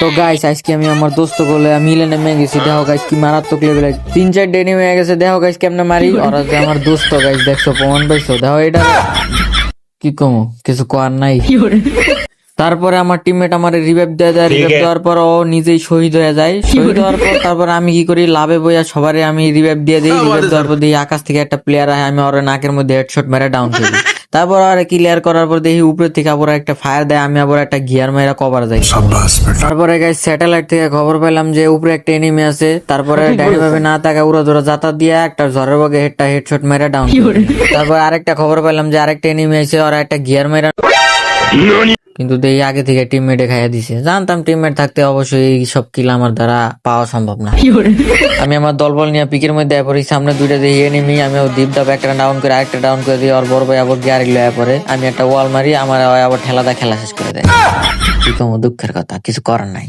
তো গাইস আজকে আমি আমার দোস্ত বলে মিলে নেমে গেছি। দেখো গাইস কি মারাত্মক লেভেলে তিন চার ডে নেমে গেছে। দেখো গাইস কেমনে মারি? ওরা যে আমার দোস্ত গাইস দেখছ প্রমাণ পাইছো? দেখো এটা। কি কমো? কিছু করার নাই। তারপরে আমার টিমমেট আমার রিভাইভ দেওয়া যায় রিভাইভ দেওয়ার পর ও নিজেই শহীদ হয়ে যায়। শহীদ হওয়ার পর তারপর আমি কি করি? লাভে বইয়া সবারই আমি রিভাইভ দিয়ে দিই। রিভাইভ দেওয়ার পর দেখি আকাশ থেকে একটা প্লেয়ার আয় আমি ওর নাকের মধ্যে হেডশট মেরে ডাউন করি তারপর আর ক্লিয়ার করার পর দেখি উপরে থেকে আবার একটা ফায়ার দেয় আমি আবার একটা গিয়ার মেরা কভার যাই তারপরে গাইস স্যাটেলাইট থেকে খবর পেলাম যে উপরে একটা এনিমি আছে তারপরে ডাইনিভাবে না তাকা উড়া ধরা যাতা দিয়ে একটা ঝড়ের বগে হেডটা হেডশট মেরা ডাউন তারপর আরেকটা খবর পেলাম যে আরেকটা এনিমি আছে আর একটা গিয়ার মেরা কিন্তু এই আগে থেকে টিমমেটে খাইয়া দিছে। জানতাম টিমমেট থাকতে অবশ্যই এই সব কিল আমার দ্বারা পাওয়া সম্ভব না। আমি আমার দলবল নিয়ে পিকের মধ্যে পড়ি সামনে দুইটা দিয়ে এনিমি আমি ও দীপদাপ দাপ একটা ডাউন করে আরেকটা ডাউন করে দিই ওর বড় ভাই আবার গিয়ার লয়া পরে আমি একটা ওয়াল মারি আমার আবার ঠেলাদা খেলা শেষ করে দেয়। দুঃখের কথা কিছু করার নাই।